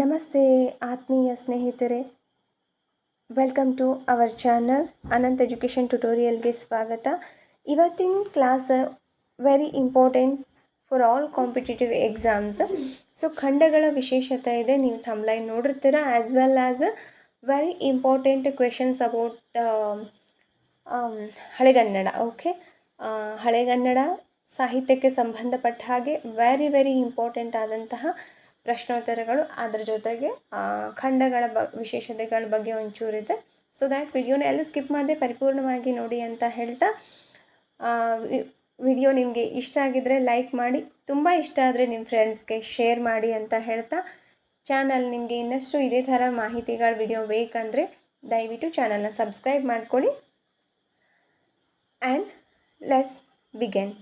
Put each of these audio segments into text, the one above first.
ನಮಸ್ತೆ ಆತ್ಮೀಯ ಸ್ನೇಹಿತರೆ. Welcome to our channel Anant education ಟ್ಯುಟೋರಿಯಲ್ಗೆ ಸ್ವಾಗತ. ಇವತ್ತಿನ class very important for all competitive exams so ಖಂಡಗಳ ವಿಶೇಷತೆ ಇದೆ, ನೀವು ಥಂಬ್ಲೈನ್ ನೋಡಿರ್ತೀರ as well as very important questions about ಹಳೆಗನ್ನಡ ಓಕೆ ಹಳೆಗನ್ನಡ ಸಾಹಿತ್ಯಕ್ಕೆ ಸಂಬಂಧಪಟ್ಟ ಹಾಗೆ ವೆರಿ ವೆರಿ ಇಂಪಾರ್ಟೆಂಟ್ ಆದಂತಹ ಪ್ರಶ್ನೋತ್ತರಗಳು. ಅದರ ಜೊತೆಗೆ ಖಂಡಗಳ ಬ ವಿಶೇಷತೆಗಳ ಬಗ್ಗೆ ಒಂಚೂರಿದೆ ಸೊ ದ್ಯಾಟ್ ವಿಡಿಯೋನ ಎಲ್ಲೂ ಸ್ಕಿಪ್ ಮಾಡದೆ, ಪರಿಪೂರ್ಣವಾಗಿ ನೋಡಿ ಅಂತ ಹೇಳ್ತಾ ವಿಡಿಯೋ ನಿಮಗೆ ಇಷ್ಟ ಆಗಿದ್ದರೆ ಲೈಕ್ ಮಾಡಿ, ತುಂಬ ಇಷ್ಟ ಆದರೆ ನಿಮ್ಮ ಫ್ರೆಂಡ್ಸ್ಗೆ ಶೇರ್ ಮಾಡಿ ಅಂತ ಹೇಳ್ತಾ ಚಾನಲ್ ನಿಮಗೆ ಇನ್ನಷ್ಟು ಇದೇ ಥರ ಮಾಹಿತಿಗಳ, ವಿಡಿಯೋ ಬೇಕಂದರೆ ದಯವಿಟ್ಟು ಚಾನಲ್ನ ಸಬ್ಸ್ಕ್ರೈಬ್ ಮಾಡ್ಕೊಳ್ಳಿ. ಆ್ಯಂಡ್ ಲೆಟ್ಸ್ ಬಿಗೆನ್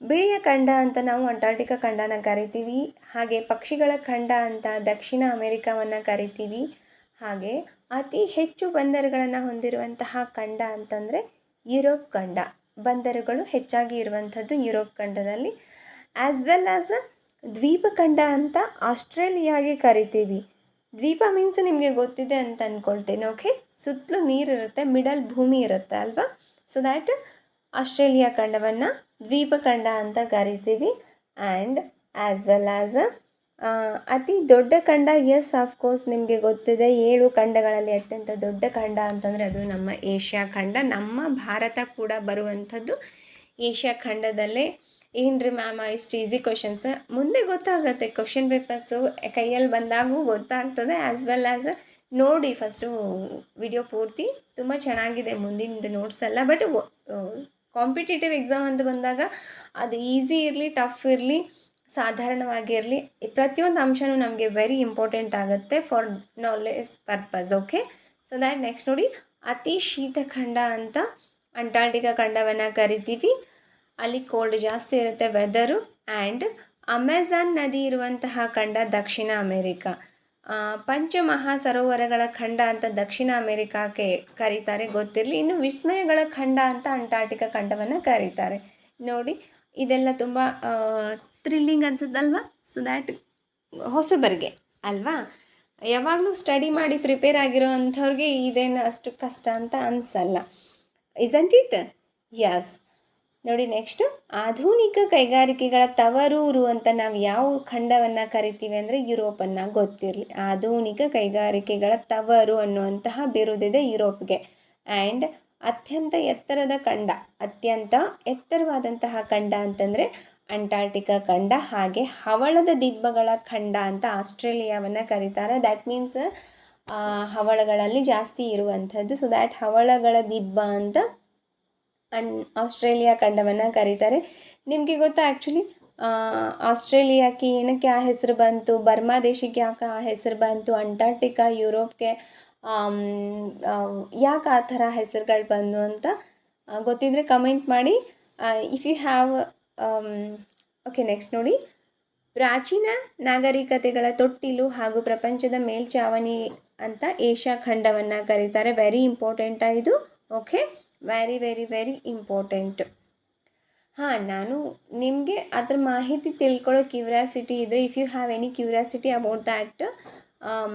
ಬಿಳಿಯ ಖಂಡ ಅಂತ ನಾವು ಅಂಟಾರ್ಟಿಕಾ ಖಂಡನ ಕರಿತೀವಿ. ಹಾಗೆ ಪಕ್ಷಿಗಳ ಖಂಡ ಅಂತ ದಕ್ಷಿಣ ಅಮೆರಿಕವನ್ನು ಕರಿತೀವಿ. ಹಾಗೆ ಅತಿ ಹೆಚ್ಚು ಬಂದರುಗಳನ್ನು ಹೊಂದಿರುವಂತಹ ಖಂಡ ಅಂತಂದರೆ ಯುರೋಪ್ ಖಂಡ. ಬಂದರುಗಳು ಹೆಚ್ಚಾಗಿ ಇರುವಂಥದ್ದು ಯುರೋಪ್ ಖಂಡದಲ್ಲಿ. ಆ್ಯಸ್ ವೆಲ್ ಆಸ್ ದ್ವೀಪ ಖಂಡ ಅಂತ ಆಸ್ಟ್ರೇಲಿಯಾಗೆ ಕರಿತೀವಿ. ದ್ವೀಪ ಮೀನ್ಸ್ ನಿಮಗೆ ಗೊತ್ತಿದೆ ಅಂತ ಅಂದ್ಕೊಳ್ತೇನೆ ಓಕೆ ಸುತ್ತಲೂ ನೀರು ಇರುತ್ತೆ ಮಿಡಲ್ ಭೂಮಿ ಇರುತ್ತೆ ಅಲ್ವಾ? ಸೊ ದ್ಯಾಟ್ ಆಸ್ಟ್ರೇಲಿಯಾ ಖಂಡವನ್ನು ದ್ವೀಪಖಂಡ ಅಂತ ಕರಿತೀವಿ. ಆ್ಯಂಡ್ ಆ್ಯಸ್ ವೆಲ್ ಆ್ಯಸ್ ಅತಿ ದೊಡ್ಡ ಖಂಡ ಎಸ್ ಆಫ್ಕೋರ್ಸ್ ನಿಮಗೆ ಗೊತ್ತಿದೆ, ಏಳು ಖಂಡಗಳಲ್ಲಿ ಅತ್ಯಂತ ದೊಡ್ಡ ಖಂಡ ಅಂತಂದರೆ ಅದು ನಮ್ಮ ಏಷ್ಯಾ ಖಂಡ. ನಮ್ಮ ಭಾರತ ಕೂಡ ಬರುವಂಥದ್ದು ಏಷ್ಯಾ ಖಂಡದಲ್ಲೇ. ಏನ್ರಿ ಮ್ಯಾಮ್ ಇಷ್ಟು ಈಸಿ ಕ್ವಶನ್ಸ್ ಮುಂದೆ ಗೊತ್ತಾಗುತ್ತೆ ಕ್ವಶನ್ ಪೇಪರ್ಸು ಕೈಯಲ್ಲಿ ಬಂದಾಗೂ ಗೊತ್ತಾಗ್ತದೆ. ಆ್ಯಸ್ ವೆಲ್ ಆ್ಯಸ್ ನೋಡಿ ಫಸ್ಟು ವಿಡಿಯೋ ಪೂರ್ತಿ. ತುಂಬ ಚೆನ್ನಾಗಿದೆ, ಮುಂದಿನದು ನೋಟ್ಸ್ ಎಲ್ಲ. ಬಟ್ ಕಾಂಪಿಟೇಟಿವ್ ಎಕ್ಸಾಮ್ ಅಂತ ಬಂದಾಗ ಅದು ಈಸಿ ಇರಲಿ ಟಫ್ ಇರಲಿ ಸಾಧಾರಣವಾಗಿರಲಿ ಪ್ರತಿಯೊಂದು ಅಂಶನೂ ನಮಗೆ ವೆರಿ ಇಂಪಾರ್ಟೆಂಟ್ ಆಗುತ್ತೆ for knowledge purpose okay so that next ನೋಡಿ, ಅತಿ ಶೀತಖಂಡ ಅಂತ ಅಂಟಾರ್ಟಿಕಾ ಖಂಡವನ್ನು ಕರಿತೀವಿ. ಅಲ್ಲಿ ಕೋಲ್ಡ್ ಜಾಸ್ತಿ ಇರುತ್ತೆ ವೆದರು ಆ್ಯಂಡ್ ಅಮೆಝಾನ್ ನದಿ ಇರುವಂತಹ ಖಂಡ ದಕ್ಷಿಣ ಅಮೇರಿಕಾ. ಪಂಚಮಹಾ ಸರೋವರಗಳ ಖಂಡ ಅಂತ ದಕ್ಷಿಣ ಅಮೇರಿಕಾಕ್ಕೆ ಕರೀತಾರೆ, ಗೊತ್ತಿರಲಿ. ಇನ್ನು ವಿಸ್ಮಯಗಳ ಖಂಡ ಅಂತ ಅಂಟಾರ್ಟಿಕಾ ಖಂಡವನ್ನು ಕರೀತಾರೆ. ನೋಡಿ, ಇದೆಲ್ಲ ತುಂಬ ಥ್ರಿಲ್ಲಿಂಗ್ ಅನ್ಸುತ್ತಲ್ವಾ? ಸೊ ದ್ಯಾಟ್ ಹೊಸಬರಿಗೆ, ಅಲ್ವಾ? ಯಾವಾಗಲೂ ಸ್ಟಡಿ ಮಾಡಿ ಪ್ರಿಪೇರ್ ಆಗಿರೋ ಅಂಥವ್ರಿಗೆ ಇದೇನು ಅಷ್ಟು ಕಷ್ಟ ಅಂತ ಅನಿಸಲ್ಲ. ಇಸಂಟ್ ಇಟ್ ಯಸ್ ನೋಡಿ ನೆಕ್ಸ್ಟು ಆಧುನಿಕ ಕೈಗಾರಿಕೆಗಳ ತವರೂರು ಅಂತ ನಾವು ಯಾವ ಖಂಡವನ್ನು ಕರಿತೀವಿ ಅಂದರೆ ಯುರೋಪನ್ನು ಗೊತ್ತಿರಲಿ. ಆಧುನಿಕ ಕೈಗಾರಿಕೆಗಳ ತವರು ಅನ್ನುವಂತಹ ಬಿರುದಿದೆ ಯುರೋಪ್ಗೆ. ಆ್ಯಂಡ್ ಅತ್ಯಂತ ಎತ್ತರದ ಖಂಡ, ಅತ್ಯಂತ ಎತ್ತರವಾದಂತಹ ಖಂಡ ಅಂತಂದರೆ ಅಂಟಾರ್ಟಿಕಾ ಖಂಡ ಹಾಗೆ ಹವಳದ ದಿಬ್ಬಗಳ ಖಂಡ ಅಂತ ಆಸ್ಟ್ರೇಲಿಯಾವನ್ನು ಕರೀತಾರೆ. ದ್ಯಾಟ್ ಮೀನ್ಸ್ ಹವಳಗಳಲ್ಲಿ ಜಾಸ್ತಿ ಇರುವಂಥದ್ದು. ಸೊ ದ್ಯಾಟ್ ಹವಳಗಳ ದಿಬ್ಬ ಅಂತ ಅನ್ ಆಸ್ಟ್ರೇಲಿಯಾ ಖಂಡವನ್ನು ಕರೀತಾರೆ. ನಿಮಗೆ ಗೊತ್ತಾ ಆ್ಯಕ್ಚುಲಿ ಆಸ್ಟ್ರೇಲಿಯಾಕ್ಕೆ ಏನಕ್ಕೆ ಆ ಹೆಸರು ಬಂತು? ಬರ್ಮಾ ದೇಶಕ್ಕೆ ಯಾಕೆ ಆ ಹೆಸರು ಬಂತು? ಅಂಟಾರ್ಟಿಕಾ ಯುರೋಪ್ಗೆ ಯಾಕೆ ಆ ಥರ ಹೆಸರುಗಳು ಬಂದು ಅಂತ ಗೊತ್ತಿದ್ದರೆ ಕಮೆಂಟ್ ಮಾಡಿ. If you have okay next ನೋಡಿ. ಪ್ರಾಚೀನ ನಾಗರಿಕತೆಗಳ ತೊಟ್ಟಿಲು ಹಾಗೂ ಪ್ರಪಂಚದ ಮೇಲ್ಚಾವಣಿ ಅಂತ ಏಷ್ಯಾ ಖಂಡವನ್ನು ಕರೀತಾರೆ. ವೆರಿ ಇಂಪಾರ್ಟೆಂಟ ಇದು. Okay very very very important ಹಾಂ, ನಾನು ನಿಮಗೆ ಅದ್ರ ಮಾಹಿತಿ ತಿಳ್ಕೊಳ್ಳೋ ಕ್ಯೂರಿಯಾಸಿಟಿ ಇದ್ದರೆ if you have any curiosity about that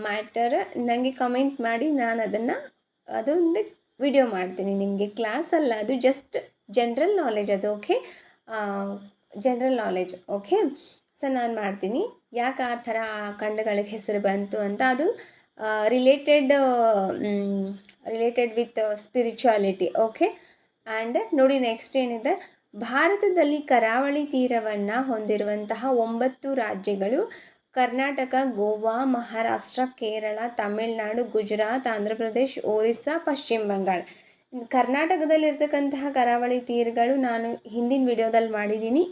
matter ನನಗೆ ಕಮೆಂಟ್ ಮಾಡಿ ನಾನು ಅದನ್ನು ಅದೊಂದು ವಿಡಿಯೋ ಮಾಡ್ತೀನಿ. ನಿಮಗೆ ಕ್ಲಾಸಲ್ಲ ಅದು ಜಸ್ಟ್ ಜನ್ರಲ್ ನಾಲೆಜ್ ಅದು okay general knowledge okay so ನಾನು ಮಾಡ್ತೀನಿ. ಯಾಕೆ ಆ ಥರ ಖಂಡಗಳಿಗೆ ಹೆಸರು ಬಂತು ಅಂತ ಅದು related related with spirituality okay and ನೋಡಿ ನೆಕ್ಸ್ಟ್ ಏನಿದೆ? ಭಾರತದಲ್ಲಿ ಕರಾವಳಿ ತೀರವನ್ನು ಹೊಂದಿರುವಂತಹ ಒಂಬತ್ತು ರಾಜ್ಯಗಳು ಕರ್ನಾಟಕ, ಗೋವಾ, ಮಹಾರಾಷ್ಟ್ರ, ಕೇರಳ, ತಮಿಳುನಾಡು, ಗುಜರಾತ್, ಆಂಧ್ರ ಪ್ರದೇಶ್, ಒರಿಸ್ಸಾ, ಪಶ್ಚಿಮ ಬಂಗಾಳ. ಕರ್ನಾಟಕದಲ್ಲಿರ್ತಕ್ಕಂತಹ ಕರಾವಳಿ ತೀರಗಳು ನಾನು ಹಿಂದಿನ ವಿಡಿಯೋದಲ್ಲಿ ಮಾಡಿದ್ದೀನಿ.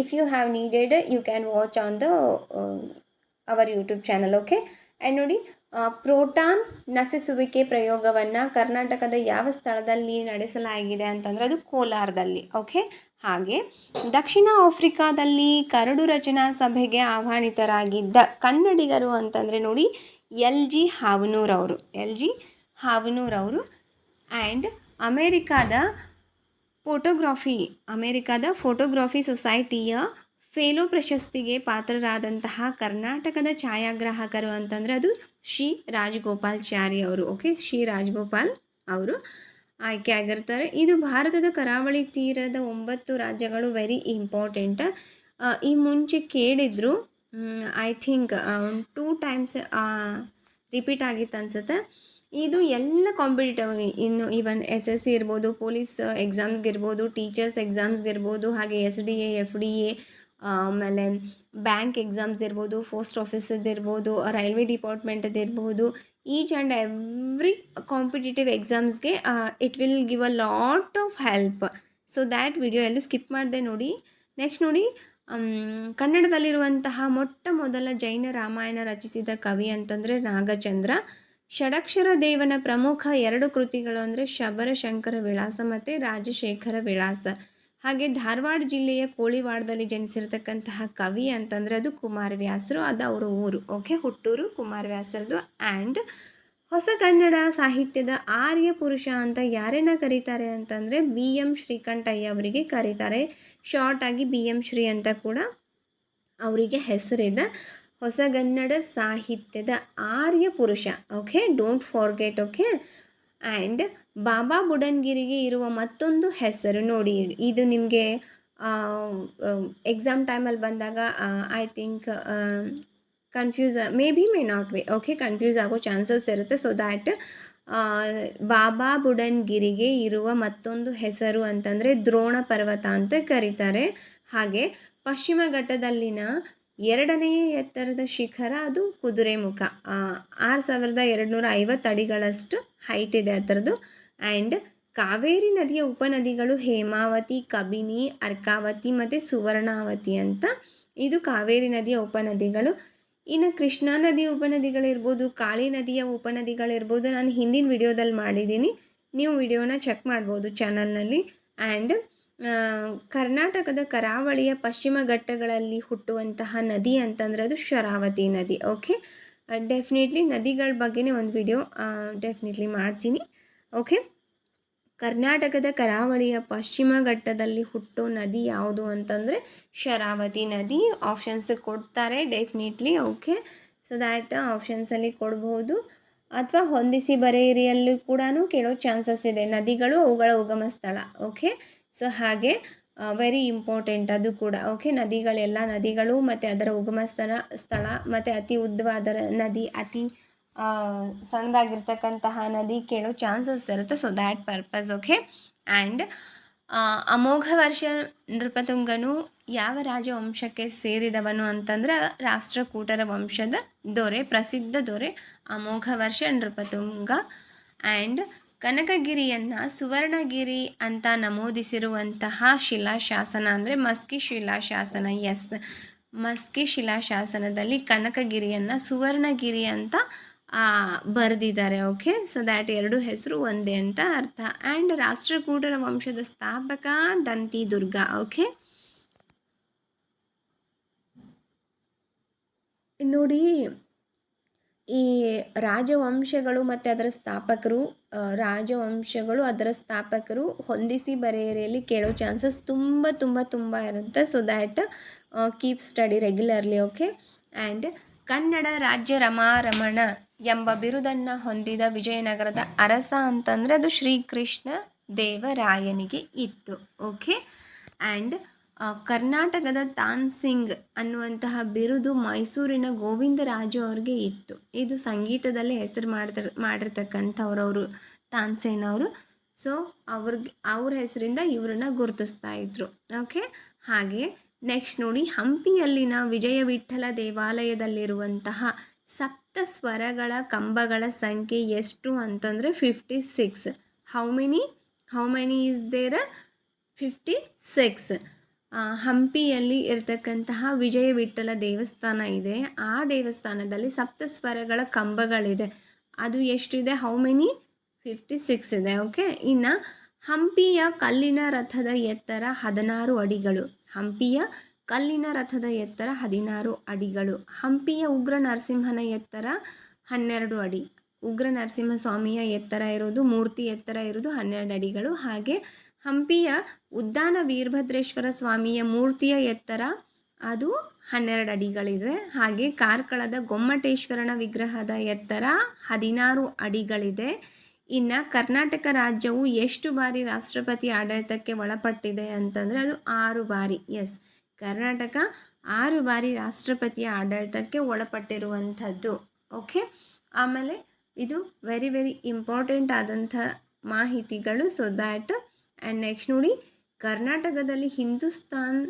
If you have needed you can watch on the our YouTube channel okay and ನೋಡಿ ಪ್ರೋಟಾನ್ ನಶಿಸುವಿಕೆ ಪ್ರಯೋಗವನ್ನು ಕರ್ನಾಟಕದ ಯಾವ ಸ್ಥಳದಲ್ಲಿ ನಡೆಸಲಾಗಿದೆ ಅಂತಂದರೆ ಅದು ಕೋಲಾರದಲ್ಲಿ, ಓಕೆ? ಹಾಗೆ ದಕ್ಷಿಣ ಆಫ್ರಿಕಾದಲ್ಲಿ ಕರಡು ರಚನಾ ಸಭೆಗೆ ಆಹ್ವಾನಿತರಾಗಿದ್ದ ಕನ್ನಡಿಗರು ಅಂತಂದರೆ ನೋಡಿ ಎಲ್ ಜಿ ಹಾವನೂರವರು, ಎಲ್ ಜಿ ಹಾವನೂರವರು ಆ್ಯಂಡ್ ಅಮೇರಿಕಾದ ಫೋಟೋಗ್ರಾಫಿ ಅಮೇರಿಕಾದ ಫೋಟೋಗ್ರಾಫಿ ಸೊಸೈಟಿಯ ಫೇಲೋ ಪ್ರಶಸ್ತಿಗೆ ಪಾತ್ರರಾದಂತಹ ಕರ್ನಾಟಕದ ಛಾಯಾಗ್ರಾಹಕರು ಅಂತಂದರೆ ಅದು ಶ್ರೀ ರಾಜಗೋಪಾಲ್ಚಾರಿ ಅವರು, ಓಕೆ? ಶ್ರೀ ರಾಜಗೋಪಾಲ್ ಅವರು ಆಯ್ಕೆ ಆಗಿರ್ತಾರೆ. ಇದು ಭಾರತದ ಕರಾವಳಿ ತೀರದ ಒಂಬತ್ತು ರಾಜ್ಯಗಳು ವೆರಿ ಇಂಪಾರ್ಟೆಂಟ್ ಈ ಮುಂಚೆ ಕೇಳಿದ್ರು I think two times repeat ಆಗಿತ್ತು ಅನ್ಸುತ್ತೆ. ಇದು ಎಲ್ಲ ಕಾಂಪಿಟೇಟಿವ್ ಇನ್ನು ಈವನ್ ಎಸ್ ಎಸ್ ಸಿ ಇರ್ಬೋದು ಪೊಲೀಸ್ ಎಕ್ಸಾಮ್ಸ್ಗಿರ್ಬೋದು ಟೀಚರ್ಸ್ ಎಕ್ಸಾಮ್ಸ್ಗಿರ್ಬೋದು ಹಾಗೆ S D A F D A ಆಮೇಲೆ ಬ್ಯಾಂಕ್ ಎಕ್ಸಾಮ್ಸ್ ಇರ್ಬೋದು, ಪೋಸ್ಟ್ ಆಫೀಸದ್ದು ಇರ್ಬೋದು, ರೈಲ್ವೆ ಡಿಪಾರ್ಟ್ಮೆಂಟದ್ದು ಇರ್ಬೋದು, each and every competitive ಎಕ್ಸಾಮ್ಸ್ಗೆ it will give a lot of help so that video ಎಲ್ಲೂ ಸ್ಕಿಪ್ ಮಾಡಿದೆ ನೋಡಿ. ನೆಕ್ಸ್ಟ್ ನೋಡಿ ಕನ್ನಡದಲ್ಲಿರುವಂತಹ ಮೊಟ್ಟ ಮೊದಲ ಜೈನ ರಾಮಾಯಣ ರಚಿಸಿದ ಕವಿ ಅಂತಂದರೆ ನಾಗಚಂದ್ರ. ಷಡಕ್ಷರ ದೇವನ ಪ್ರಮುಖ ಎರಡು ಕೃತಿಗಳು ಅಂದರೆ ಶಬರ, ಶಂಕರ, ವಿಳಾಸ ಮತ್ತು ರಾಜಶೇಖರ ವಿಳಾಸ. ಹಾಗೆ ಧಾರವಾಡ ಜಿಲ್ಲೆಯ ಕೋಳಿವಾಡದಲ್ಲಿ ಜನಿಸಿರ್ತಕ್ಕಂತಹ ಕವಿ ಅಂತಂದರೆ ಅದು ಕುಮಾರವ್ಯಾಸರು, ಅದು ಅವರ ಊರು. ಓಕೆ ಹುಟ್ಟೂರು ಕುಮಾರವ್ಯಾಸರದು ಆ್ಯಂಡ್ ಹೊಸ ಕನ್ನಡ ಸಾಹಿತ್ಯದ ಆರ್ಯ ಪುರುಷ ಅಂತ ಯಾರನ್ನ ಕರೀತಾರೆ ಅಂತಂದರೆ ಬಿ ಎಂ ಶ್ರೀಕಂಠಯ್ಯ ಅವರಿಗೆ ಕರೀತಾರೆ. ಶಾರ್ಟಾಗಿ ಬಿ ಎಂ ಶ್ರೀ ಅಂತ ಕೂಡ ಅವರಿಗೆ ಹೆಸರಿದೆ ಹೊಸಗನ್ನಡ ಸಾಹಿತ್ಯದ ಆರ್ಯ ಪುರುಷ. Okay don't forget okay and Baba ಬುಡನ್ಗಿರಿಗೆ ಇರುವ ಮತ್ತೊಂದು ಹೆಸರು ನೋಡಿ. ಇದು ನಿಮಗೆ ಎಕ್ಸಾಮ್ ಟೈಮಲ್ಲಿ ಬಂದಾಗ I think confuse may be may not be okay confuse ಆಗೋ ಚಾನ್ಸಸ್ ಇರುತ್ತೆ. ಸೊ ದ್ಯಾಟ್ ಬಾಬಾ ಬುಡನ್ಗಿರಿಗೆ ಇರುವ ಮತ್ತೊಂದು ಹೆಸರು ಅಂತಂದರೆ ದ್ರೋಣ ಪರ್ವತ ಅಂತ ಕರೀತಾರೆ. ಹಾಗೆ ಪಶ್ಚಿಮ ಘಟ್ಟದಲ್ಲಿನ ಎರಡನೆಯ ಎತ್ತರದ ಶಿಖರ ಅದು ಕುದುರೆಮುಖ. ಆರು ಸಾವಿರದ ಎರಡುನೂರ ಐವತ್ತು ಅಡಿಗಳಷ್ಟು ಹೈಟ್ ಇದೆ ಅದರದ್ದು. ಆ್ಯಂಡ್ ಕಾವೇರಿ ನದಿಯ ಉಪನದಿಗಳು ಹೇಮಾವತಿ, ಕಬಿನಿ, ಅರ್ಕಾವತಿ ಮತ್ತು ಸುವರ್ಣಾವತಿ ಅಂತ ಇದು ಕಾವೇರಿ ನದಿಯ ಉಪನದಿಗಳು. ಇನ್ನು ಕೃಷ್ಣಾ ನದಿಯ ಉಪನದಿಗಳಿರ್ಬೋದು, ಕಾಳಿ ನದಿಯ ಉಪನದಿಗಳಿರ್ಬೋದು, ನಾನು ಹಿಂದಿನ ವಿಡಿಯೋದಲ್ಲಿ ಮಾಡಿದ್ದೀನಿ. ನೀವು ವಿಡಿಯೋನ ಚೆಕ್ ಮಾಡ್ಬೋದು ಚಾನಲ್ನಲ್ಲಿ ಆ್ಯಂಡ್ ಕರ್ನಾಟಕದ ಕರಾವಳಿಯ ಪಶ್ಚಿಮ ಘಟ್ಟಗಳಲ್ಲಿ ಹುಟ್ಟುವಂತಹ ನದಿ ಅಂತಂದರೆ ಅದು ಶರಾವತಿ ನದಿ ಓಕೆ ಡೆಫಿನೆಟ್ಲಿ ನದಿಗಳ ಬಗ್ಗೆನೇ ಒಂದು ವಿಡಿಯೋ ಡೆಫಿನೆಟ್ಲಿ ಮಾಡ್ತೀನಿ ಓಕೆ ಕರ್ನಾಟಕದ ಕರಾವಳಿಯ ಪಶ್ಚಿಮ ಘಟ್ಟದಲ್ಲಿ ಹುಟ್ಟೋ ನದಿ ಯಾವುದು ಅಂತಂದರೆ ಶರಾವತಿ ನದಿ ಆಪ್ಷನ್ಸ್ ಕೊಡ್ತಾರೆ ಡೆಫಿನೆಟ್ಲಿ ಓಕೆ ಸೊ ದ್ಯಾಟ್ ಆಪ್ಷನ್ಸಲ್ಲಿ ಕೊಡ್ಬೋದು. ಅಥವಾ ಹೊಂದಿಸಿ ಬರೆಯಿರಿಯಲ್ಲೂ ಕೂಡ ಕೇಳೋ ಚಾನ್ಸಸ್ ಇದೆ, ನದಿಗಳು ಅವುಗಳ ಉಗಮ ಸ್ಥಳ ಓಕೆ ಸೊ ಹಾಗೆ ವೆರಿ ಇಂಪಾರ್ಟೆಂಟ್ ಅದು ಕೂಡ. ಓಕೆ ನದಿಗಳೆಲ್ಲ, ನದಿಗಳು ಮತ್ತು ಅದರ ಉಗಮ ಸ್ಥಳ ಸ್ಥಳ ಮತ್ತು ಅತಿ ಉದ್ದವಾದ ನದಿ, ಅತಿ ಸಣ್ಣದಾಗಿರ್ತಕ್ಕಂತಹ ನದಿ ಕೇಳೋ ಚಾನ್ಸಸ್ ಇರುತ್ತೆ. So that purpose okay and Amoghavarsha ನೃಪತುಂಗನು ಯಾವ ರಾಜವಂಶಕ್ಕೆ ಸೇರಿದವನು ಅಂತಂದ್ರೆ ರಾಷ್ಟ್ರಕೂಟರ ವಂಶದ ದೊರೆ, ಪ್ರಸಿದ್ಧ ದೊರೆ ಅಮೋಘ ವರ್ಷ ನೃಪತುಂಗ. ಆ್ಯಂಡ್ ಕನಕಗಿರಿಯನ್ನು ಸುವರ್ಣಗಿರಿ ಅಂತ ನಮೂದಿಸಿರುವಂತಹ ಶಿಲಾಶಾಸನ ಅಂದರೆ ಮಸ್ಕಿ ಶಿಲಾಶಾಸನ, ಎಸ್. ಮಸ್ಕಿ ಶಿಲಾಶಾಸನದಲ್ಲಿ ಕನಕಗಿರಿಯನ್ನು ಸುವರ್ಣಗಿರಿ ಅಂತ ಬರೆದಿದ್ದಾರೆ. ಓಕೆ ಸೊ ದ್ಯಾಟ್ ಎರಡು ಹೆಸರು ಒಂದೇ ಅಂತ ಅರ್ಥ. ಆ್ಯಂಡ್ ರಾಷ್ಟ್ರಕೂಟರ ವಂಶದ ಸ್ಥಾಪಕ ದಂತಿ ದುರ್ಗ. ಓಕೆ ನೋಡಿ ಈ ರಾಜವಂಶಗಳು ಮತ್ತು ಅದರ ಸ್ಥಾಪಕರು ರಾಜವಂಶಗಳು ಅದರ ಸ್ಥಾಪಕರು ಹೊಂದಿಸಿ ಬರೆಯರೆಯಲ್ಲಿ ಕೇಳೋ ಚಾನ್ಸಸ್ ತುಂಬ ತುಂಬ ತುಂಬ ಇರುತ್ತೆ. So that keep study regularly okay and Kannada ರಾಜ್ಯ ರಮಾರಮಣ ಎಂಬ ಬಿರುದನ್ನು ಹೊಂದಿದ ವಿಜಯನಗರದ ಅರಸ ಅಂತಂದರೆ ಅದು ಶ್ರೀಕೃಷ್ಣ ದೇವರಾಯನಿಗೆ ಇತ್ತು ಓಕೆ ಆ್ಯಂಡ್ ಕರ್ನಾಟಕದ ತಾನ್ಸಿಂಗ್ ಅನ್ನುವಂತಹ ಬಿರುದು ಮೈಸೂರಿನ ಗೋವಿಂದರಾಜು ಅವ್ರಿಗೆ ಇತ್ತು. ಇದು ಸಂಗೀತದಲ್ಲಿ ಹೆಸರು ಮಾಡಿದ ಮಾಡಿರ್ತಕ್ಕಂಥವ್ರವರು ತಾನ್ಸೇನ್ ಅವರು. ಸೊ ಅವ್ರಿಗೆ, ಅವ್ರ ಹೆಸರಿಂದ ಇವ್ರನ್ನ ಗುರುತಿಸ್ತಾ ಇದ್ರು. ಓಕೆ ಹಾಗೆ ನೆಕ್ಸ್ಟ್ ನೋಡಿ ಹಂಪಿಯಲ್ಲಿನ ವಿಜಯ ವಿಠ್ಠಲ ದೇವಾಲಯದಲ್ಲಿರುವಂತಹ ಸಪ್ತ ಸ್ವರಗಳ ಕಂಬಗಳ ಸಂಖ್ಯೆ ಎಷ್ಟು ಅಂತಂದರೆ fifty six how many how many is there fifty six ಹಂಪಿಯಲ್ಲಿ ಇರತಕ್ಕಂತಹ ವಿಜಯ ವಿಠ್ಠಲ ದೇವಸ್ಥಾನ ಇದೆ. ಆ ದೇವಸ್ಥಾನದಲ್ಲಿ ಸಪ್ತಸ್ವರಗಳ ಕಂಬಗಳಿದೆ. ಅದು ಎಷ್ಟಿದೆ? ಹೌ ಮೆನಿ ಫಿಫ್ಟಿ ಸಿಕ್ಸ್ ಇದೆ. ಓಕೆ ಇನ್ನು ಹಂಪಿಯ ಕಲ್ಲಿನ ರಥದ ಎತ್ತರ ಹದಿನಾರು ಅಡಿಗಳು. ಹಂಪಿಯ ಕಲ್ಲಿನ ರಥದ ಎತ್ತರ ಹದಿನಾರು ಅಡಿಗಳು. ಹಂಪಿಯ ಉಗ್ರ ನರಸಿಂಹನ ಎತ್ತರ ಹನ್ನೆರಡು ಅಡಿ. ಉಗ್ರ ನರಸಿಂಹ ಸ್ವಾಮಿಯ ಎತ್ತರ ಇರೋದು, ಮೂರ್ತಿ ಎತ್ತರ ಇರೋದು ಹನ್ನೆರಡು ಅಡಿಗಳು. ಹಾಗೆ ಹಂಪಿಯ ಉದ್ದಾನ ವೀರಭದ್ರೇಶ್ವರ ಸ್ವಾಮಿಯ ಮೂರ್ತಿಯ ಎತ್ತರ ಅದು ಹನ್ನೆರಡು ಅಡಿಗಳಿದೆ. ಹಾಗೆ ಕಾರ್ಕಳದ ಗೊಮ್ಮಟೇಶ್ವರನ ವಿಗ್ರಹದ ಎತ್ತರ ಹದಿನಾರು ಅಡಿಗಳಿದೆ. ಇನ್ನು ಕರ್ನಾಟಕ ರಾಜ್ಯವು ಎಷ್ಟು ಬಾರಿ ರಾಷ್ಟ್ರಪತಿ ಆಡಳಿತಕ್ಕೆ ಒಳಪಟ್ಟಿದೆ ಅಂತಂದರೆ ಅದು ಆರು ಬಾರಿ. ಎಸ್ ಕರ್ನಾಟಕ ಆರು ಬಾರಿ ರಾಷ್ಟ್ರಪತಿಯ ಆಡಳಿತಕ್ಕೆ ಒಳಪಟ್ಟಿರುವಂಥದ್ದು. ಓಕೆ ಆಮೇಲೆ ಇದು ವೆರಿ ವೆರಿ ಇಂಪಾರ್ಟೆಂಟ್ ಆದಂಥ ಮಾಹಿತಿಗಳು. ಸೊ ದ್ಯಾಟ್ ಆ್ಯಂಡ್ ನೆಕ್ಸ್ಟ್ ನೋಡಿ, ಕರ್ನಾಟಕದಲ್ಲಿ ಹಿಂದೂಸ್ತಾನ್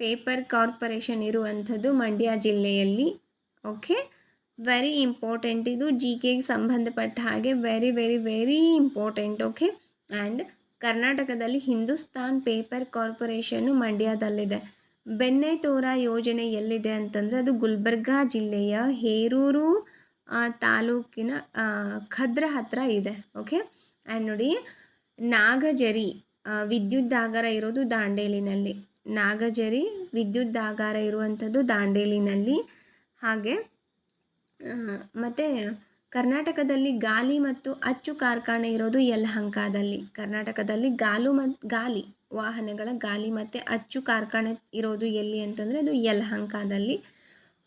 ಪೇಪರ್ ಕಾರ್ಪೊರೇಷನ್ ಇರುವಂಥದ್ದು ಮಂಡ್ಯ ಜಿಲ್ಲೆಯಲ್ಲಿ. ಓಕೆ ವೆರಿ ಇಂಪಾರ್ಟೆಂಟ್ ಇದು ಜಿ ಕೆಗೆ ಸಂಬಂಧಪಟ್ಟ ಹಾಗೆ very very very important okay and ಕರ್ನಾಟಕದಲ್ಲಿ ಹಿಂದೂಸ್ತಾನ್ ಪೇಪರ್ ಕಾರ್ಪೊರೇಷನ್ನು ಮಂಡ್ಯದಲ್ಲಿದೆ. ಬೆಣ್ಣೆತೋರ ಯೋಜನೆ ಎಲ್ಲಿದೆ ಅಂತಂದರೆ ಅದು ಗುಲ್ಬರ್ಗಾ ಜಿಲ್ಲೆಯ ಹೇರೂರು ತಾಲೂಕಿನ ಖದ್ರ ಹತ್ರ ಇದೆ. ಓಕೆ ಆ್ಯಂಡ್ ನೋಡಿ, ನಾಗಜರಿ. ವಿದ್ಯುದ್ದಾಗಾರ ಇರೋದು ದಾಂಡೇಲಿನಲ್ಲಿ. ನಾಗಜರಿ ವಿದ್ಯುದ್ದಾಗಾರ ಇರುವಂಥದ್ದು ದಾಂಡೇಲಿನಲ್ಲಿ. ಹಾಗೆ ಮತ್ತು ಕರ್ನಾಟಕದಲ್ಲಿ ಗಾಲಿ ಮತ್ತು ಅಚ್ಚು ಕಾರ್ಖಾನೆ ಇರೋದು ಯಲಹಂಕದಲ್ಲಿ. ಕರ್ನಾಟಕದಲ್ಲಿ ಗಾಲು ಮತ್ತು ಗಾಲಿ, ವಾಹನಗಳ ಗಾಲಿ ಮತ್ತು ಅಚ್ಚು ಕಾರ್ಖಾನೆ ಇರೋದು ಎಲ್ಲಿ ಅಂತಂದರೆ ಅದು ಯಲಹಂಕದಲ್ಲಿ.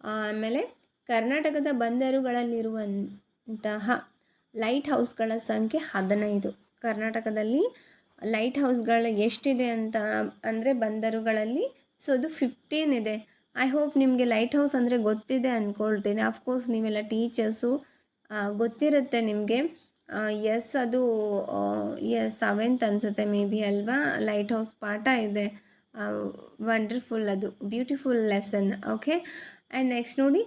ಆಮೇಲೆ ಕರ್ನಾಟಕದ ಬಂದರುಗಳಲ್ಲಿರುವಂತಹ ಲೈಟ್ ಹೌಸ್ಗಳ ಸಂಖ್ಯೆ ಹದಿನೈದು. ಕರ್ನಾಟಕದಲ್ಲಿ ಲೈಟ್ ಹೌಸ್ಗಳು ಎಷ್ಟಿದೆ ಅಂತ ಅಂದರೆ ಬಂದರುಗಳಲ್ಲಿ ಸೊ ಅದು ಫಿಫ್ಟೀನ್ ಇದೆ. ಐ ಹೋಪ್ ನಿಮಗೆ ಲೈಟ್ ಹೌಸ್ ಅಂದರೆ ಗೊತ್ತಿದೆ ಅಂದ್ಕೊಳ್ತೀನಿ ಅಫ್ಕೋರ್ಸ್ ನೀವೆಲ್ಲ ಟೀಚರ್ಸು ಗೊತ್ತಿರುತ್ತೆ ನಿಮಗೆ. ಎಸ್ ಅದು ಎಸ್ ಸೆವೆಂತ್ ಅನಿಸುತ್ತೆ ಮೇ ಬಿ ಅಲ್ವಾ? ಲೈಟ್ ಹೌಸ್ ಪಾಠ ಇದೆ. ವಂಡರ್ಫುಲ್ ಅದು beautiful lesson okay and next ನೋಡಿ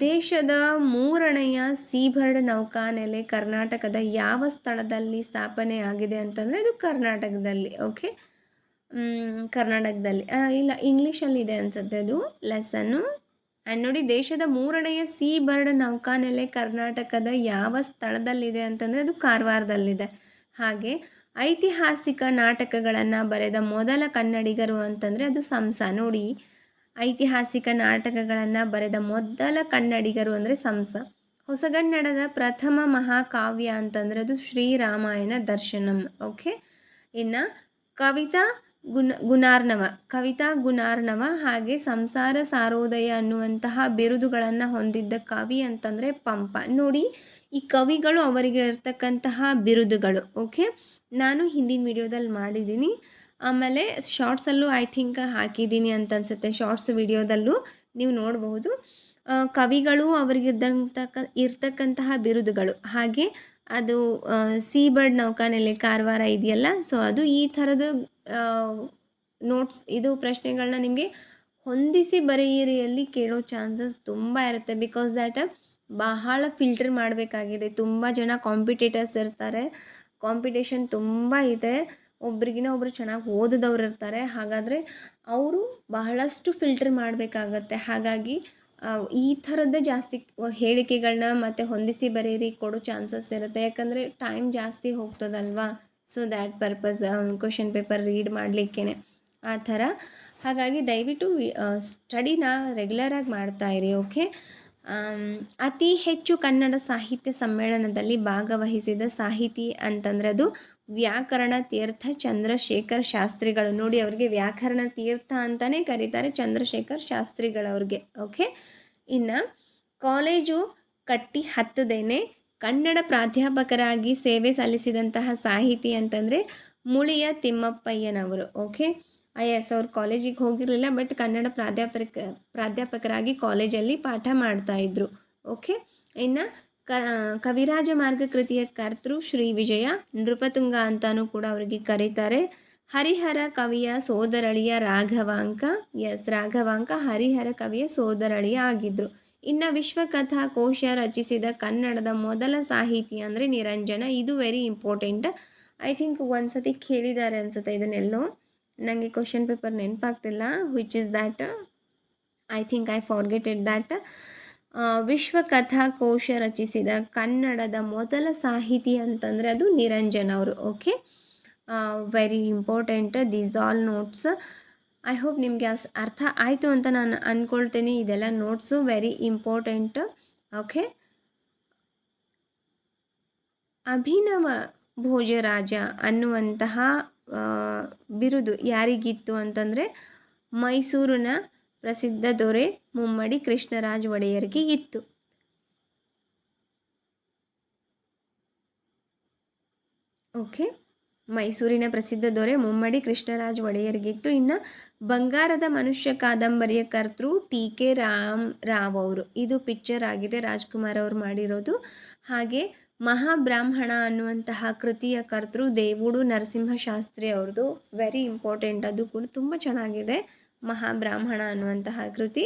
ದೇಶದ ಮೂರನೆಯ ಸೀಬರ್ಡ್ ನೌಕಾನೆಲೆ ಕರ್ನಾಟಕದ ಯಾವ ಸ್ಥಳದಲ್ಲಿ ಸ್ಥಾಪನೆ ಆಗಿದೆ ಅಂತಂದರೆ ಅದು ಕರ್ನಾಟಕದಲ್ಲಿ, ಓಕೆ? ಕರ್ನಾಟಕದಲ್ಲಿ. ಇಲ್ಲ, ಇಂಗ್ಲೀಷಲ್ಲಿದೆ ಅನಿಸುತ್ತೆ ಅದು ಲೆಸನ್ನು ಆ್ಯಂಡ್ ನೋಡಿ, ದೇಶದ ಮೂರನೆಯ ಸಿ ಬರ್ಡ್ ನೌಕಾನೆಲೆ ಕರ್ನಾಟಕದ ಯಾವ ಸ್ಥಳದಲ್ಲಿದೆ ಅಂತಂದರೆ ಅದು ಕಾರವಾರದಲ್ಲಿದೆ. ಹಾಗೆ, ಐತಿಹಾಸಿಕ ನಾಟಕಗಳನ್ನು ಬರೆದ ಮೊದಲ ಕನ್ನಡಿಗರು ಅಂತಂದರೆ ಅದು ಸಂಸ. ನೋಡಿ ಐತಿಹಾಸಿಕ ನಾಟಕಗಳನ್ನು ಬರೆದ ಮೊದಲ ಕನ್ನಡಿಗರು ಅಂದರೆ ಸಂಸ. ಹೊಸಗನ್ನಡದ ಪ್ರಥಮ ಮಹಾಕಾವ್ಯ ಅಂತಂದರೆ ಅದು ಶ್ರೀರಾಮಾಯಣ ದರ್ಶನಂ. ಓಕೆ? ಇನ್ನು ಕವಿತಾ ಗುಣ ಗುಣಾರ್ಣವ, ಕವಿತಾ ಗುಣಾರ್ಣವ ಹಾಗೆ ಸಂಸಾರ ಸಾರೋದಯ ಅನ್ನುವಂತಹ ಬಿರುದುಗಳನ್ನು ಹೊಂದಿದ್ದ ಕವಿ ಅಂತಂದರೆ ಪಂಪ. ನೋಡಿ, ಈ ಕವಿಗಳು ಅವರಿಗೆ ಇರ್ತಕ್ಕಂತಹ ಬಿರುದುಗಳು. ಓಕೆ? ನಾನು ಹಿಂದಿನ ವಿಡಿಯೋದಲ್ಲಿ ಮಾಡಿದ್ದೀನಿ. ಆಮೇಲೆ ಶಾರ್ಟ್ಸಲ್ಲೂ ಐ ಥಿಂಕ್ ಹಾಕಿದ್ದೀನಿ ಅಂತ ಅನಿಸುತ್ತೆ. ಶಾರ್ಟ್ಸ್ ವಿಡಿಯೋದಲ್ಲೂ ನೀವು ನೋಡಬಹುದು. ಕವಿಗಳು ಅವರಿಗಿದ್ದಂತಕ್ಕ ಇರ್ತಕ್ಕಂತಹ ಬಿರುದುಗಳು. ಹಾಗೆ ಅದು ಸೀ ಬರ್ಡ್ ನೌಕಾನೆಲೆ ಕಾರವಾರ ಇದೆಯಲ್ಲ, ಸೊ ಅದು ಈ ಥರದ ನೋಟ್ಸ್, ಇದು ಪ್ರಶ್ನೆಗಳನ್ನ ನಿಮಗೆ ಹೊಂದಿಸಿ ಬರೆಯಿರಿಯಲ್ಲಿ ಕೇಳೋ ಚಾನ್ಸಸ್ ತುಂಬ ಇರುತ್ತೆ. ಬಿಕಾಸ್ ದ್ಯಾಟ್ ಬಹಳ ಫಿಲ್ಟರ್ ಮಾಡಬೇಕಾಗಿದೆ. ತುಂಬ ಜನ ಕಾಂಪಿಟೇಟರ್ಸ್ ಇರ್ತಾರೆ. ಕಾಂಪಿಟೇಷನ್ ತುಂಬ ಇದೆ. ಒಬ್ರಿಗಿನ ಒಬ್ಬರು ಚೆನ್ನಾಗಿ ಓದಿದವ್ರು ಇರ್ತಾರೆ. ಹಾಗಾದರೆ ಅವರು ಬಹಳಷ್ಟು ಫಿಲ್ಟರ್ ಮಾಡಬೇಕಾಗತ್ತೆ. ಹಾಗಾಗಿ ಈ ಥರದ್ದೇ ಜಾಸ್ತಿ ಹೇಳಿಕೆಗಳನ್ನ ಮತ್ತು ಹೊಂದಿಸಿ ಬರೀರಿ ಕೊಡೋ ಚಾನ್ಸಸ್ ಇರುತ್ತೆ. ಯಾಕಂದರೆ ಟೈಮ್ ಜಾಸ್ತಿ ಹೋಗ್ತದಲ್ವಾ? So that purpose question paper read ಮಾಡಲಿಕ್ಕೇ ಆ ಥರ. ಹಾಗಾಗಿ ದಯವಿಟ್ಟು ಸ್ಟಡಿನ ರೆಗ್ಯುಲರಾಗಿ ಮಾಡ್ತಾಯಿರಿ ಓಕೆ ಅತಿ ಹೆಚ್ಚು ಕನ್ನಡ ಸಾಹಿತ್ಯ ಸಮ್ಮೇಳನದಲ್ಲಿ ಭಾಗವಹಿಸಿದ ಸಾಹಿತಿ ಅಂತಂದರೆ ಅದು ವ್ಯಾಕರಣ ತೀರ್ಥ ಚಂದ್ರಶೇಖರ್ ಶಾಸ್ತ್ರಿಗಳು. ನೋಡಿ, ಅವರಿಗೆ ವ್ಯಾಕರಣ ತೀರ್ಥ ಅಂತಲೇ ಕರೀತಾರೆ ಚಂದ್ರಶೇಖರ್ ಶಾಸ್ತ್ರಿಗಳವ್ರಿಗೆ ಓಕೆ? ಇನ್ನು, ಕಾಲೇಜು ಕಟ್ಟಿ ಹತ್ತದೇನೆ ಕನ್ನಡ ಪ್ರಾಧ್ಯಾಪಕರಾಗಿ ಸೇವೆ ಸಲ್ಲಿಸಿದಂತಹ ಸಾಹಿತಿ ಅಂತಂದರೆ ಮುಳಿಯ ತಿಮ್ಮಪ್ಪಯ್ಯನವರು. ಓಕೆ? ಐ ಎಸ್ ಅವ್ರು ಕಾಲೇಜಿಗೆ ಹೋಗಿರಲಿಲ್ಲ, ಬಟ್ ಕನ್ನಡ ಪ್ರಾಧ್ಯಾಪಕ, ಪ್ರಾಧ್ಯಾಪಕರಾಗಿ ಕಾಲೇಜಲ್ಲಿ ಪಾಠ ಮಾಡ್ತಾಯಿದ್ರು ಓಕೆ? ಇನ್ನು ಕ, ಕವಿರಾಜ ಮಾರ್ಗ ಕೃತಿಯ ಕರ್ತೃ ಶ್ರೀ ವಿಜಯ ನೃಪತುಂಗ ಅಂತಾನೂ ಕೂಡ ಅವರಿಗೆ ಕರೀತಾರೆ. ಹರಿಹರ ಕವಿಯ ಸೋದರಳಿಯ ರಾಘವಾಂಕ, ಎಸ್, ರಾಘವಾಂಕ ಹರಿಹರ ಕವಿಯ ಸೋದರಳಿಯ ಆಗಿದ್ದರು ಇನ್ನು ವಿಶ್ವಕಥಾ ಕೋಶ ರಚಿಸಿದ ಕನ್ನಡದ ಮೊದಲ ಸಾಹಿತಿ ಅಂದರೆ ನಿರಂಜನ. ಇದು ವೆರಿ ಇಂಪಾರ್ಟೆಂಟ್ ಐ ಥಿಂಕ್ ಒಂದು ಸತಿ ಕೇಳಿದ್ದಾರೆ ಅನ್ಸುತ್ತೆ ಇದನ್ನೆಲ್ಲೋ. ನನಗೆ question paper ನೆನಪಾಗ್ತಿಲ್ಲ which is that I think I forgeted that ವಿಶ್ವಕಥಾಕೋಶ ರಚಿಸಿದ ಕನ್ನಡದ ಮೊದಲ ಸಾಹಿತಿ ಅಂತಂದರೆ ಅದು ನಿರಂಜನ್ ಅವರು okay very important these all notes I hope ನಿಮಗೆ ಅರ್ಥ ಆಯಿತು ಅಂತ ನಾನು ಅಂದ್ಕೊಳ್ತೇನೆ ಇದೆಲ್ಲ notes very important okay Abhinava Bhojaraja ಅನ್ನುವಂತಹ ಬಿರುದು ಯಾರಿಗಿತ್ತು ಅಂತಂದರೆ ಮೈಸೂರಿನ ಪ್ರಸಿದ್ಧ ದೊರೆ ಮುಮ್ಮಡಿ ಕೃಷ್ಣರಾಜ ಒಡೆಯರಿಗೆ ಇತ್ತು. ಓಕೆ, ಮೈಸೂರಿನ ಪ್ರಸಿದ್ಧ ದೊರೆ ಮುಮ್ಮಡಿ ಕೃಷ್ಣರಾಜ ಒಡೆಯರಿಗಿತ್ತು ಇನ್ನು ಬಂಗಾರದ ಮನುಷ್ಯ ಕಾದಂಬರಿಯ ಕರ್ತೃ ಟಿ ಕೆ ರಾಮ್ ರಾವ್ ಅವರು. ಇದು ಪಿಕ್ಚರ್ ಆಗಿದೆ, ರಾಜ್ಕುಮಾರ್ ಅವರು ಮಾಡಿರೋದು. ಹಾಗೆ ಮಹಾಬ್ರಾಹ್ಮಣ ಅನ್ನುವಂತಹ ಕೃತಿಯ ಕರ್ತೃ ದೇವುಡು ನರಸಿಂಹಶಾಸ್ತ್ರಿ ಅವ್ರದ್ದು. ವೆರಿ ಇಂಪಾರ್ಟೆಂಟ್ ಅದು ಕೂಡ ತುಂಬ ಚೆನ್ನಾಗಿದೆ. ಮಹಾಬ್ರಾಹ್ಮಣ ಅನ್ನುವಂತಹ ಕೃತಿ.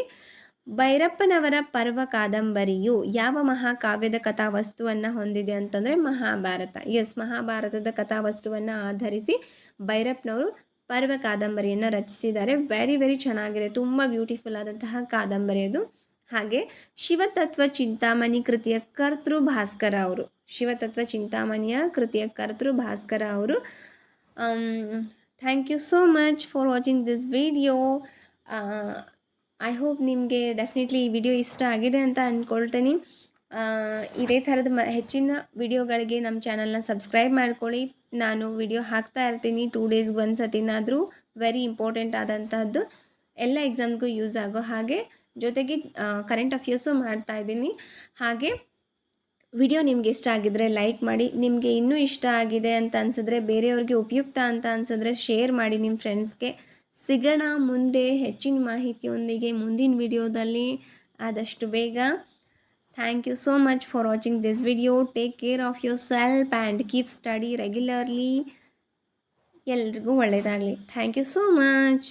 ಭೈರಪ್ಪನವರ ಪರ್ವ ಕಾದಂಬರಿಯು ಯಾವ ಮಹಾಕಾವ್ಯದ ಕಥಾವಸ್ತುವನ್ನು ಹೊಂದಿದೆ ಅಂತಂದರೆ ಮಹಾಭಾರತ. ಎಸ್ ಮಹಾಭಾರತದ ಕಥಾವಸ್ತುವನ್ನು ಆಧರಿಸಿ ಭೈರಪ್ಪನವರು ಪರ್ವ ಕಾದಂಬರಿಯನ್ನು ರಚಿಸಿದ್ದಾರೆ. ವೆರಿ ವೆರಿ ಚೆನ್ನಾಗಿದೆ. ತುಂಬ ಬ್ಯೂಟಿಫುಲ್ ಆದಂತಹ ಕಾದಂಬರಿ ಅದು. ಹಾಗೆ ಶಿವತತ್ವ ಚಿಂತಾಮಣಿ ಕೃತಿಯ ಕರ್ತೃ ಭಾಸ್ಕರ ಅವರು. ಶಿವತತ್ವ ಚಿಂತಾಮಣಿಯ ಕೃತಿಯ ಕರ್ತೃ ಭಾಸ್ಕರ ಅವರು thank you so much for watching this video I hope ನಿಮಗೆ ಡೆಫಿನೆಟ್ಲಿ ಈ ವಿಡಿಯೋ ಇಷ್ಟ ಆಗಿದೆ ಅಂತ ಅಂದ್ಕೊಳ್ತೀನಿ ಇದೇ ಥರದ ಮ, ಹೆಚ್ಚಿನ ವಿಡಿಯೋಗಳಿಗೆ ನಮ್ಮ ಚಾನಲ್ನ ಸಬ್ಸ್ಕ್ರೈಬ್ ಮಾಡ್ಕೊಳ್ಳಿ. ನಾನು ವಿಡಿಯೋ ಹಾಕ್ತಾ ಇರ್ತೀನಿ ಟೂ ಡೇಸ್ಗೆ ಒಂದು ಸತಿನಾದರೂ ವೆರಿ ಇಂಪಾರ್ಟೆಂಟ್ ಆದಂತಹದ್ದು. ಎಲ್ಲ ಎಕ್ಸಾಮ್ಸ್ಗೂ ಯೂಸ್ ಆಗೋ ಹಾಗೆ, ಜೊತೆಗೆ ಕರೆಂಟ್ ಅಫೇರ್ಸು ಮಾಡ್ತಾ ಇದ್ದೀನಿ. ಹಾಗೆ ವಿಡಿಯೋ ನಿಮ್ಗೆ ಇಷ್ಟ ಆಗಿದ್ರೆ ಲೈಕ್ ಮಾಡಿ, ನಿಮಗೆ ಇನ್ನೂ ಇಷ್ಟ ಆಗಿದೆ ಅಂತ ಅನ್ಸಿದ್ರೆ, ಬೇರೆಯವ್ರಿಗೆ ಉಪಯುಕ್ತ ಅಂತ ಅನ್ಸಿದ್ರೆ ಶೇರ್ ಮಾಡಿ ನಿಮ್ಮ ಫ್ರೆಂಡ್ಸ್ಗೆ ಸಿಗೋಣ ಮುಂದೆ ಹೆಚ್ಚಿನ ಮಾಹಿತಿಯೊಂದಿಗೆ ಮುಂದಿನ ವಿಡಿಯೋದಲ್ಲಿ. ಆದಷ್ಟು ಬೇಗ. Thank you so much for watching this video take care of yourself and keep study regularly ಎಲ್ರಿಗೂ ಒಳ್ಳೆಯದಾಗಲಿ ಥ್ಯಾಂಕ್ ಯು ಸೋ ಮಚ್